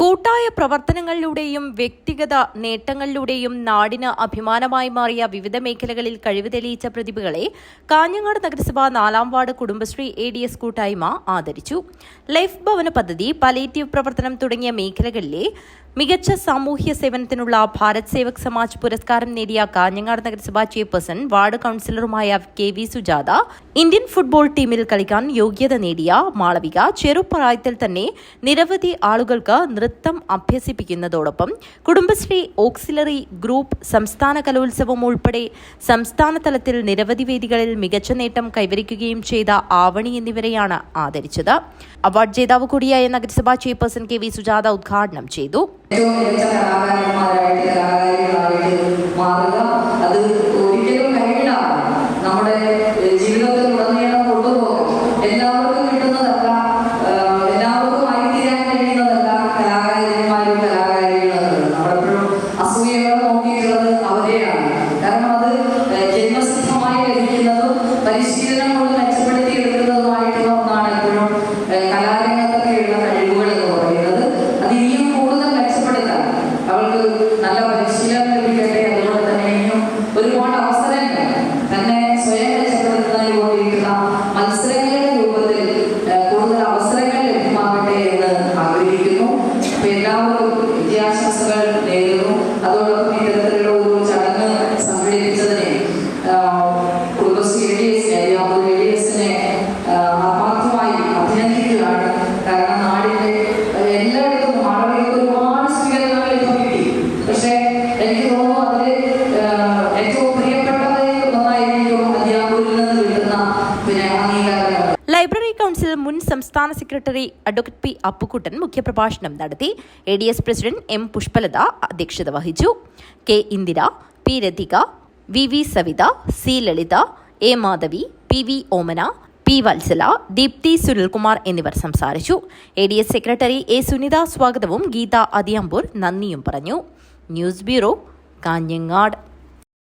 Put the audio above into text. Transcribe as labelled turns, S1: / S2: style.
S1: കൂട്ടായ പ്രവർത്തനങ്ങളിലൂടെയും വ്യക്തിഗത നേട്ടങ്ങളിലൂടെയും നാടിന് അഭിമാനമായി മാറിയ വിവിധ മേഖലകളിൽ കഴിവ് തെളിയിച്ച പ്രതിഭകളെ കാഞ്ഞങ്ങാട് നഗരസഭ നാലാം ward Kudumbashree A D S കൂട്ടായ്മ ആദരിച്ചു. ലൈഫ് ഭവന പദ്ധതി പലേറ്റീവ് പ്രവർത്തനം തുടങ്ങിയ മേഖലകളിലെ മികച്ച സാമൂഹ്യ സേവനത്തിനുള്ള ഭാരത് സേവക് സമാജ് പുരസ്കാരം നേടിയ കാഞ്ഞങ്ങാട് നഗരസഭാ chairperson ward കൌൺസിലറുമായ K V Sujatha Indian football ടീമിൽ കളിക്കാൻ യോഗ്യത നേടിയ മാളവിക ചെറുപ്രായത്തിൽ തന്നെ നിരവധി ആളുകൾക്ക് നൃത്തം അഭ്യസിപ്പിക്കുന്നതോടൊപ്പം കുടുംബശ്രീ ഓക്സിലറി ഗ്രൂപ്പ് സംസ്ഥാന കലോത്സവം ഉൾപ്പെടെ സംസ്ഥാന തലത്തിൽ നിരവധി വേദികളിൽ മികച്ച നേട്ടം കൈവരിക്കുകയും ചെയ്ത ആവണി എന്നിവരെയാണ് ആദരിച്ചത്. അവാർഡ് ജേതാവ് കൂടിയായ നഗരസഭാ ചെയർപേഴ്സൺ കെ വി സുജാത ഉദ്ഘാടനം ചെയ്തു.
S2: ഏറ്റവും നേരുന്നു അതോടൊപ്പം ഇത്തരത്തിലുള്ള ഒരു ചടങ്ങ് സംഘടിപ്പിച്ചതിനെ Kudumbashree S Ariyampur A D എസിനെ ആത്മാർത്ഥമായി കാരണം നാടിന്റെ എല്ലായിടത്തും ആളുകൾക്ക് ഒരുപാട് സ്വീകരണങ്ങൾ ഇപ്പം പക്ഷേ എനിക്ക് അതിൽ ഏറ്റവും പ്രിയപ്പെട്ടത് ഒന്നായിരിക്കും അരിയാമ്പൂരിൽ നിന്ന് കിട്ടുന്ന പിന്നെ അംഗീകാരങ്ങൾ
S1: ലൈബ്രറി കൗൺസിൽ മുൻ സംസ്ഥാന സെക്രട്ടറി അഡ്വക്കേറ്റ് പി അപ്പുക്കുട്ടൻ മുഖ്യപ്രഭാഷണം നടത്തി. A D S president M Pushpalatha അധ്യക്ഷത വഹിച്ചു. K Indira P Rathika V V Savitha C Lalitha A Madhavi P V Omana P Vatsala Deepthi Sunilkumar എന്നിവർ സംസാരിച്ചു. A D S secretary A Sunitha സ്വാഗതവും ഗീത അതിയമ്പൂർ നന്ദിയും പറഞ്ഞു. News bureau Kanhangad.